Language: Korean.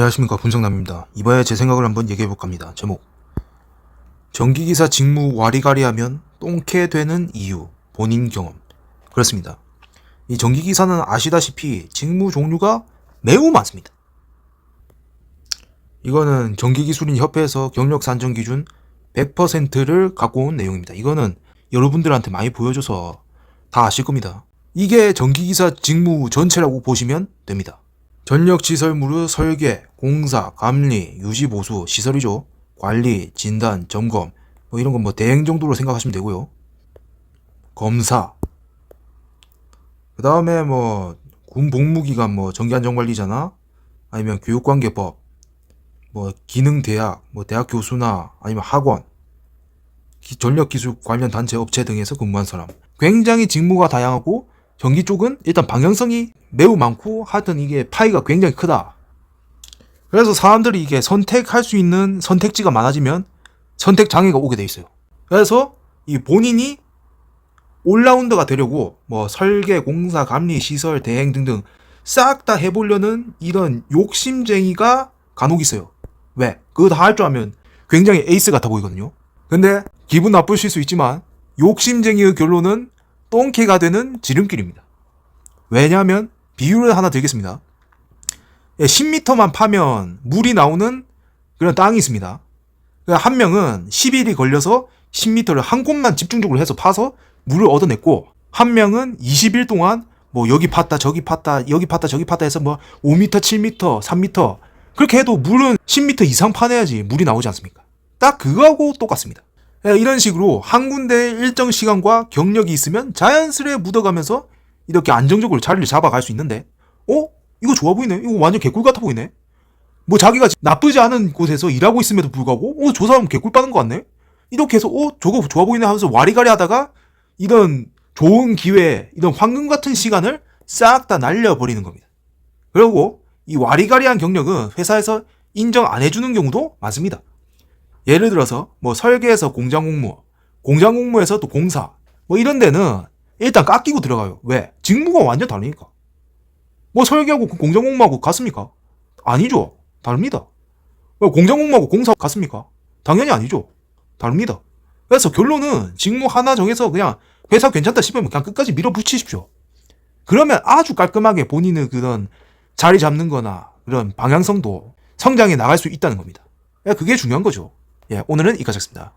안녕하십니까 분석남입니다. 이번에 제 생각을 한번 얘기해볼까 합니다. 제목 전기기사 직무 와리가리하면 똥캐 되는 이유 본인 경험 그렇습니다. 이 전기기사는 아시다시피 직무 종류가 매우 많습니다. 이거는 전기기술인 협회에서 경력 산정 기준 100%를 갖고 온 내용입니다. 이거는 여러분들한테 많이 보여줘서 다 아실 겁니다. 이게 전기기사 직무 전체라고 보시면 됩니다. 전력 시설물의 설계, 공사, 감리, 유지 보수, 시설이죠. 관리, 진단, 점검, 뭐 이런 건 뭐 대행 정도로 생각하시면 되고요. 검사. 그 다음에 뭐, 군 복무기간 뭐, 정기안전관리잖아? 아니면 교육관계법, 뭐, 기능 대학, 뭐, 대학 교수나 아니면 학원, 기- 전력 기술 관련 단체 업체 등에서 근무한 사람. 굉장히 직무가 다양하고, 전기 쪽은 일단 방향성이 매우 많고 하여튼 이게 파이가 굉장히 크다. 그래서 사람들이 이게 선택할 수 있는 선택지가 많아지면 선택 장애가 오게 돼 있어요. 그래서 이 본인이 올라운더가 되려고 뭐 설계, 공사, 감리, 시설, 대행 등등 싹 다 해보려는 이런 욕심쟁이가 간혹 있어요. 왜? 그거 다 할 줄 알면 굉장히 에이스 같아 보이거든요. 근데 기분 나쁘실 수 있지만 욕심쟁이의 결론은 똥개가 되는 지름길입니다. 왜냐하면 비유를 하나 드리겠습니다. 10m만 파면 물이 나오는 그런 땅이 있습니다. 그한 명은 10일이 걸려서 10m를 한 곳만 집중적으로 해서 파서 물을 얻어냈고 한 명은 20일 동안 뭐 여기 팠다 저기 팠다 여기 팠다 저기 팠다 해서 뭐 5m, 7m, 3m 그렇게 해도 물은 10m 이상 파내야지 물이 나오지 않습니까? 딱 그거하고 똑같습니다. 예, 이런 식으로 한 군데 일정 시간과 경력이 있으면 자연스레 묻어가면서 이렇게 안정적으로 자리를 잡아갈 수 있는데, 어? 이거 좋아 보이네? 이거 완전 개꿀 같아 보이네? 뭐 자기가 나쁘지 않은 곳에서 일하고 있음에도 불구하고, 어, 저 사람 개꿀 빠는 것 같네? 이렇게 해서, 어, 저거 좋아 보이네 하면서 와리가리 하다가 이런 좋은 기회, 이런 황금 같은 시간을 싹 다 날려버리는 겁니다. 그리고 이 와리가리한 경력은 회사에서 인정 안 해주는 경우도 많습니다. 예를 들어서 뭐 설계에서 공장 공무, 공장 공무에서 또 공사, 뭐 이런 데는 일단 깎이고 들어가요. 왜? 직무가 완전 다르니까. 뭐 설계하고 공장 공무하고 같습니까? 아니죠. 다릅니다. 뭐 공장 공무하고 공사 같습니까? 당연히 아니죠. 다릅니다. 그래서 결론은 직무 하나 정해서 그냥 회사 괜찮다 싶으면 그냥 끝까지 밀어붙이십시오. 그러면 아주 깔끔하게 본인의 그런 자리 잡는 거나 그런 방향성도 성장해 나갈 수 있다는 겁니다. 예, 그게 중요한 거죠. 예, 오늘은 이까지였습니다.